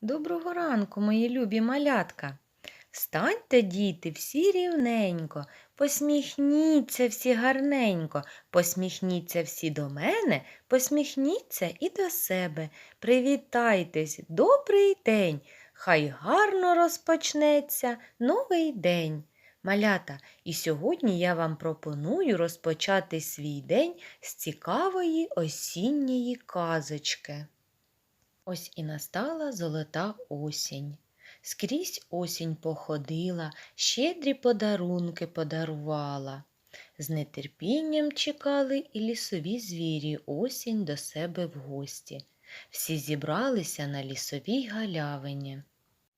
Доброго ранку, мої любі малятка. Встаньте, діти, всі рівненько, посміхніться всі гарненько, посміхніться всі до мене, посміхніться і до себе. Привітайтесь, добрий день! Хай гарно розпочнеться новий день. Малята, і сьогодні я вам пропоную розпочати свій день з цікавої осінньої казочки. Ось і настала золота осінь. Скрізь осінь походила, щедрі подарунки подарувала. З нетерпінням чекали і лісові звірі осінь до себе в гості. Всі зібралися на лісовій галявині.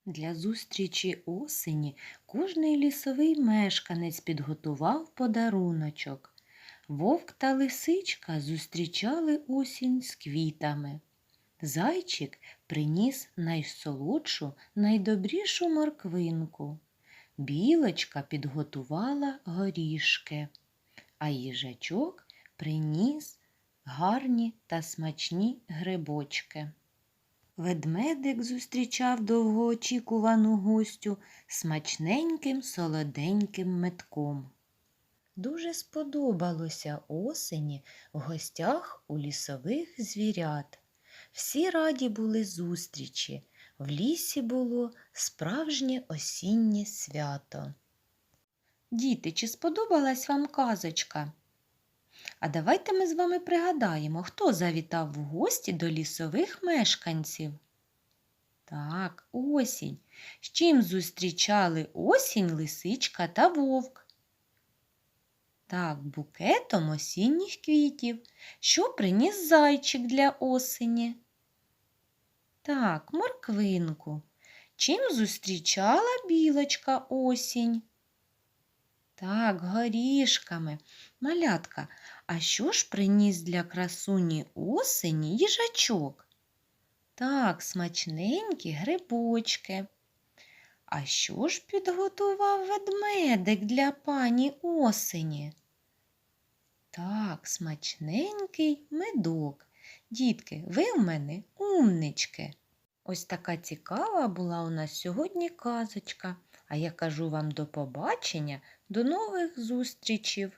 Для зустрічі осені кожний лісовий мешканець підготував подаруночок. Вовк та лисичка зустрічали осінь з квітами. Зайчик приніс найсолодшу, найдобрішу морквинку. Білочка підготувала горішки, а їжачок приніс гарні та смачні грибочки. Ведмедик зустрічав довгоочікувану гостю смачненьким солоденьким метком. Дуже сподобалося осені в гостях у лісових звірят. Всі раді були зустрічі. В лісі було справжнє осіннє свято. Діти, чи сподобалась вам казочка? А давайте ми з вами пригадаємо, хто завітав в гості до лісових мешканців. Так, осінь. З чим зустрічали осінь лисичка та вовк? Так, букетом осінніх квітів. Що приніс зайчик для осені? Так, морквинку. Чим зустрічала білочка осінь? Так, горішками. Малятка, а що ж приніс для красуні осені їжачок? Так, смачненькі грибочки. А що ж підготував ведмедик для пані осені? Так, смачненький медок. Дітки, ви в мене умнички. Ось така цікава була у нас сьогодні казочка. А я кажу вам до побачення, до нових зустрічів.